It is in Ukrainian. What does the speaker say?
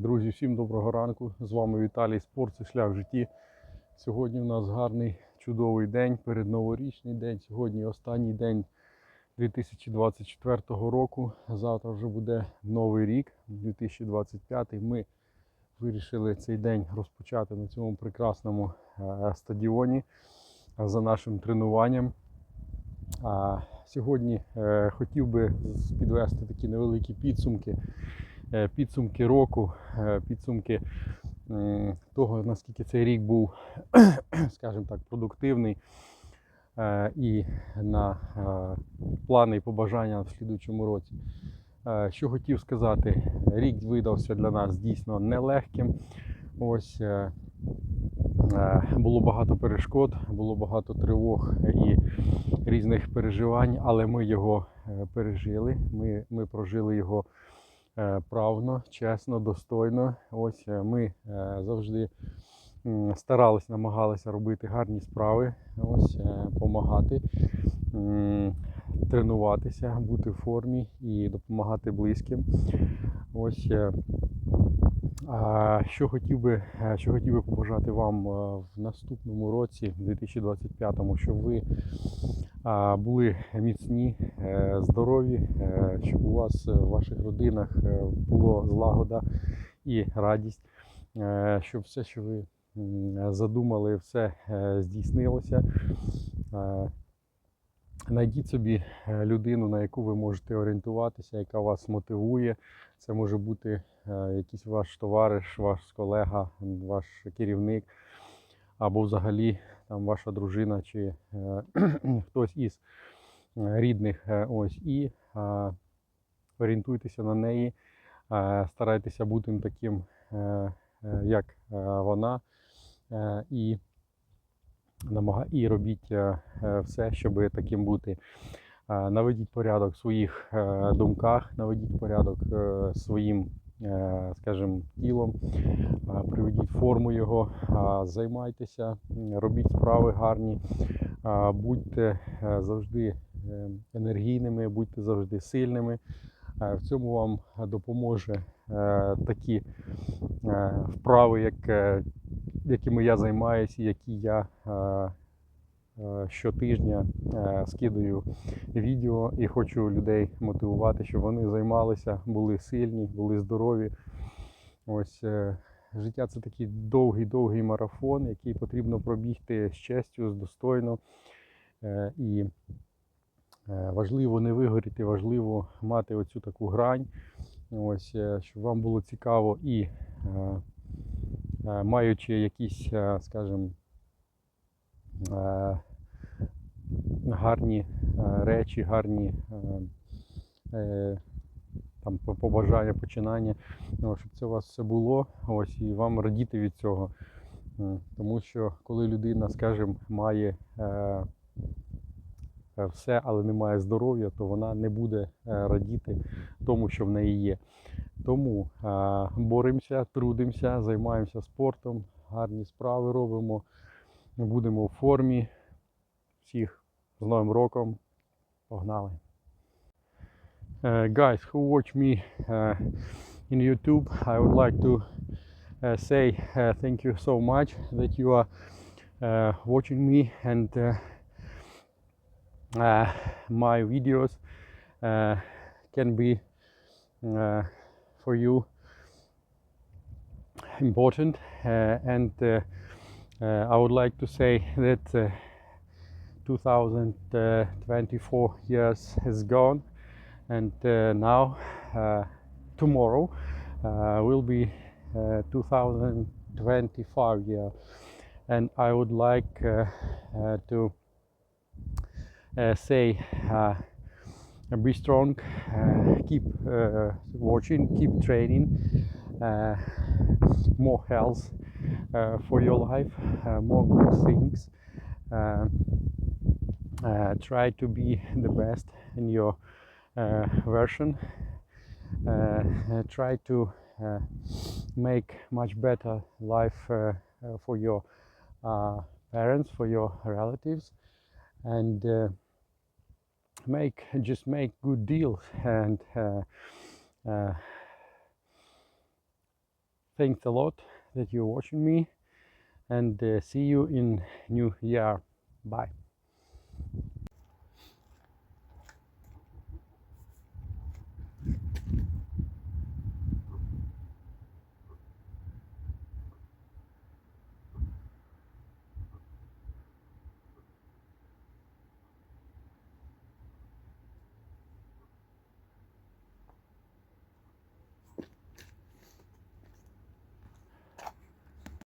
Друзі, всім доброго ранку. З вами Віталій Спорт, це шлях в житті. Сьогодні у нас гарний чудовий день, передноворічний день. Сьогодні останній день 2024 року. Завтра вже буде новий рік, 2025. Ми вирішили цей день розпочати на цьому прекрасному е, стадіоні е, за нашим тренуванням. Сьогодні е, хотів би підвести такі невеликі підсумки підсумки року, е, підсумки того, наскільки цей рік був, скажімо так, продуктивний. е, І на е, плани і побажання в слідучому році. Е, Що хотів сказати, рік видався для нас дійсно нелегким. Ось е, е, було багато перешкод, було багато тривог і різних переживань, але ми його е, пережили. Ми, ми прожили його е, правно, чесно, достойно. Ось е, ми е, завжди старались, намагалися робити гарні справи, ось допомагати, тренуватися, бути в формі і допомагати близьким. Ось е, що хотів би, е, що хотів би побажати вам е, в наступному році, 2025-му, щоб ви були міцні, е, здорові, щоб у вас в ваших родинах було злагода і радість, щоб все, що ви задумали, все здійснилося. Найдіть собі е, людину, на яку ви можете орієнтуватися, яка вас мотивує. Це може бути е, якийсь ваш товариш, ваш колега, ваш керівник, або взагалі там ваша дружина чи е, хтось із рідних. Ось і орієнтуйтеся на неї, старайтеся бути таким, як вона, і. І робіть е, е, все, щоб таким бути. Е, Наведіть порядок в своїх думках, наведіть порядок своїм, скажімо, тілом, приведіть форму його, займайтеся, робіть справи гарні, будьте завжди енергійними, будьте завжди сильними. В цьому вам допоможе такі вправи, як, якими я займаюся, які я е, е, щотижня е, скидаю відео і хочу людей мотивувати, щоб вони займалися, були сильні, були здорові. Ось життя це такий довгий-довгий марафон, який потрібно пробігти з честю, з достойно. І важливо не вигоріти, важливо мати оцю таку грань. Ось, щоб вам було цікаво і маючи якісь, е, скажімо, е, гарні е, речі, гарні е, е, там побажання, починання, ну, щоб це у вас все було, ось і вам радіти від цього. Тому що коли людина, скажімо, має е, е, все, але не має здоров'я, то вона не буде е, радіти тому, що в неї є. Тому е, боремося, трудимося, займаємося спортом, гарні справи робимо, будемо в формі. Всіх з Новим роком. Погнали! Uh, guys who watch me uh, in YouTube, I would like to uh, say uh, thank you so much that you are uh, watching me and uh, uh, my videos uh, can be uh, for you. Important uh, and uh, uh, I would like to say that uh, 2024 years has gone and now tomorrow will be uh, 2025 year. And I would like uh, uh, to uh, say be strong uh, keep uh, watching keep training uh, more health uh, for your life uh, more good things uh, try to be the best in your version. Try to make much better life for your parents, for your relatives, and make just make good deals and uh, uh, thanks a lot that you're watching me and uh, see you in new year. Bye.